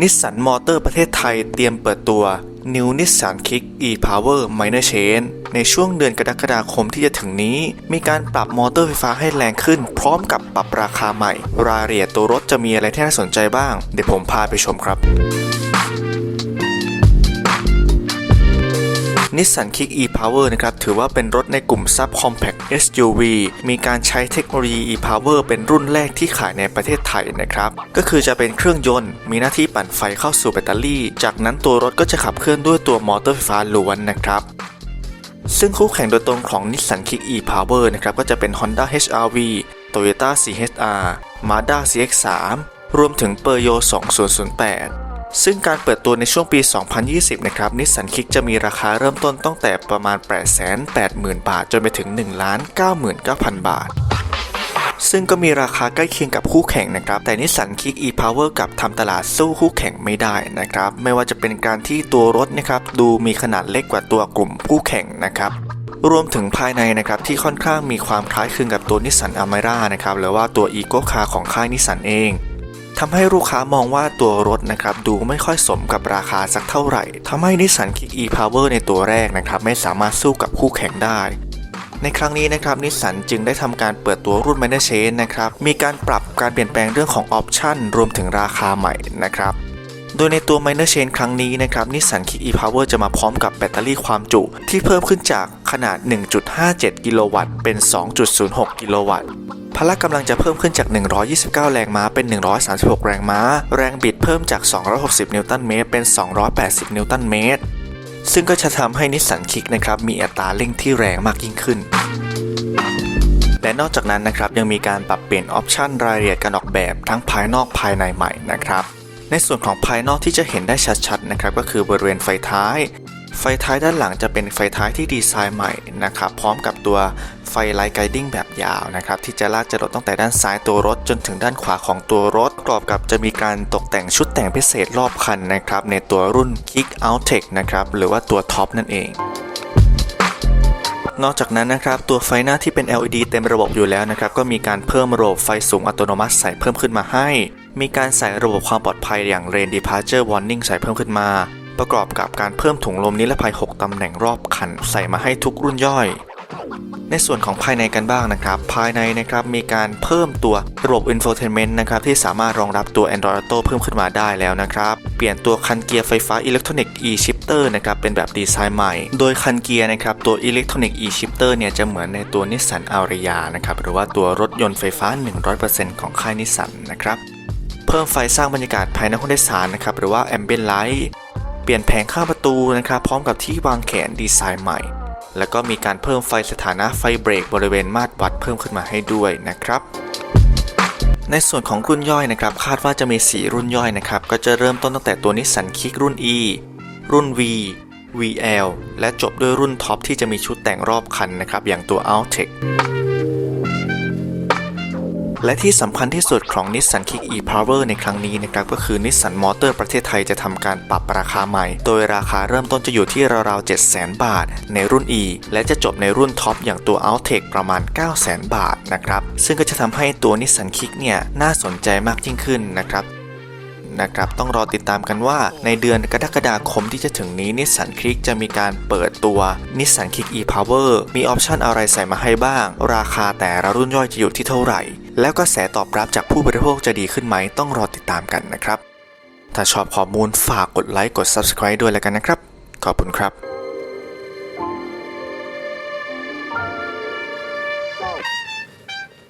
นิสสันมอเตอร์ประเทศไทยเตรียมเปิดตัว New Nissan Kick e-Power Minor Change ในช่วงเดือนกรกฎาคมที่จะถึงนี้ มีการปรับมอเตอร์ไฟฟ้าให้แรงขึ้น พร้อมกับปรับราคาใหม่ รายละเอียดตัวรถจะมีอะไรที่น่าสนใจบ้าง เดี๋ยวผมพาไปชมครับ Nissan Kick e-Power นะครับถือว่าเป็นรถในกลุ่ม Sub Compact SUV มีการใช้เทคโนโลยี e-Power เป็นรุ่นแรกที่ขายในประเทศไทยนะครับก็คือจะเป็นเครื่องยนต์ มีหน้าที่ปั่นไฟเข้าสู่แบตเตอรี่ จากนั้นตัวรถก็จะขับเคลื่อนด้วยตัวมอเตอร์ไฟฟ้าล้วนนะครับซึ่งคู่แข่งโดยตรงของ Nissan Kick e-Power นะครับก็จะเป็น Honda HR-V Toyota CHR Mazda CX-3 รวมถึง Peugeot 2008 ซึ่งการเปิดตัวในช่วงปี 2020 นะครับ Nissan Kick จะมีราคาเริ่มต้นตั้งแต่ประมาณ 880,000 บาท จนไปถึง 1,99,000 บาท ซึ่งก็มีราคาใกล้เคียงกับคู่แข่งนะครับ แต่ Nissan Kick e-Power กับทำตลาดสู้คู่แข่งไม่ได้นะครับ ไม่ว่าจะเป็นการที่ตัวรถนะครับดูมีขนาดเล็กกว่าตัวกลุ่มคู่แข่งนะครับรวมถึงภายในนะครับที่ค่อนข้างมีความคล้ายคลึงกับตัว Nissan Almera นะครับหรือว่าตัว Eco Car ของค่าย Nissan เอง ทำให้ลูกค้ามองว่าตัวรถนะครับดูไม่ค่อยสมกับราคาสักเท่าไหร่ทำให้ Nissan Kick e-Power ในตัวแรกนะครับไม่สามารถสู้กับคู่แข่งได้ในครั้งนี้นะครับนิสสันจึงได้ทำการเปิดตัวรุ่น Minor c h a n นะครับมีการปรับการเปลี่ยนแปลงเรื่องของออปชันรวมถึงราคาใหม่นะครับโดยในตัว Minor Chain ครั้งนี้นะครับนิสสัน Kick e-Power จะมาพร้อมกับแบตเตอรี่ความจุ ที่เพิ่มขึ้นจากขนาด 1.57 กิโลวัตต์เป็น 2.06 กิโลวัตต์ พละกำลังจะเพิ่มขึ้นจาก 129 แรงม้าเป็น 136 แรงม้า แรงบิดเพิ่มจาก 260 นิวตันเมตรเป็น 280 นิวตันเมตร ซึ่งก็จะทำให้นิสสันคิกนะครับมีอัตราเร่งที่แรงมากยิ่งขึ้นและนอกจากนั้นนะครับยังมีการปรับเปลี่ยนออปชันรายละเอียดการออกแบบทั้งภายนอกภายในใหม่นะครับ ในส่วนของภายนอกที่จะเห็นได้ชัดๆนะครับก็คือบริเวณไฟท้าย ไฟท้ายด้านหลังจะเป็นไฟท้ายที่ดีไซน์ใหม่นะครับพร้อมกับตัว ฟไลท์ไกดิ้งแบบยาวนะครับที่จะลากจรดตั้งแต่ด้านซ้ายตัวรถ จนถึงด้านขวาของตัวรถประกอบกับจะมีการตกแต่งชุดแต่งพิเศษรอบคันนะครับในตัวรุ่น Kick Out Tech นะครับหรือว่าตัวท็อปนั่นเองนอกจากนั้นนะครับตัวไฟหน้าที่เป็น LED เต็มระบบอยู่แล้วนะครับก็มีการเพิ่มระบบไฟสูงอัตโนมัติใส่เพิ่มขึ้นมาให้ มีการใส่ระบบความปลอดภัยอย่าง Rain Departure Warning ใส่เพิ่มขึ้นมา ประกอบกับการเพิ่มถุงลมนิรภัย 6 ตำแหน่งรอบคันใส่มาให้ทุกรุ่นย่อย ในส่วนของภายในกันบ้างนะครับ ภายในนะครับมีการเพิ่มตัวระบบ Infotainment นะครับที่สามารถรองรับตัว Android Auto เพิ่มขึ้นมาได้แล้วนะครับ เปลี่ยนตัวคันเกียร์ไฟฟ้า Electronic e-shifter นะครับเป็นแบบดีไซน์ใหม่ โดยคันเกียร์นะครับตัว Electronic e-shifter เนี่ยจะเหมือนในตัว Nissan Ariya นะครับหรือว่าตัวรถยนต์ไฟฟ้า 100%ของค่ายนิสสันนะครับเพิ่มไฟสร้างบรรยากาศภายในห้องโดยสารนะครับหรือว่า Ambient Light เปลี่ยนแผงข้างประตูนะครับพร้อมกับที่วางแขนดีไซน์ใหม่ แล้วก็มีการเพิ่มไฟสถานะไฟเบรกบริเวณมาตรวัดเพิ่มขึ้นมาให้ด้วยนะครับในส่วนของรุ่นย่อยนะครับคาดว่าจะมี 4 รุ่นย่อยนะครับก็จะเริ่มต้นตั้งแต่ตัวนิสสันคิกรุ่น E รุ่น V VL และจบด้วยรุ่นท็อปที่จะมีชุดแต่งรอบคันนะครับอย่างตัว Outtech และที่สำคัญที่สุดของ Nissan Kick e-Power ในครั้งนี้นะครับก็คือ Nissan Motor ประเทศไทยจะทำการปรับราคาใหม่ โดยราคาเริ่มต้นจะอยู่ที่ราวๆ 700,000 บาท ในรุ่น E และจะจบในรุ่นท็อปอย่างตัว Outtech ประมาณ 900,000 บาทนะครับ ซึ่งก็จะทำให้ตัว Nissan Kick เนี่ยน่าสนใจมากยิ่งขึ้นนะครับ นะครับ ต้องรอติดตามกันว่า ในเดือนกรกฎาคมที่จะถึงนี้นิสสันคลิกจะมีการเปิดตัวนิสสันคลิก e-power มีออปชันอะไรใส่มาให้บ้าง ราคาแต่ละรุ่นย่อยจะอยู่ที่เท่าไหร่ แล้วก็แสตอบรับจากผู้บริโภคจะดีขึ้นไหมต้องรอติดตามกันนะครับ ถ้าชอบข้อมูลฝากกดไลค์กด subscribe ด้วยแล้วกันนะครับ ขอบคุณครับ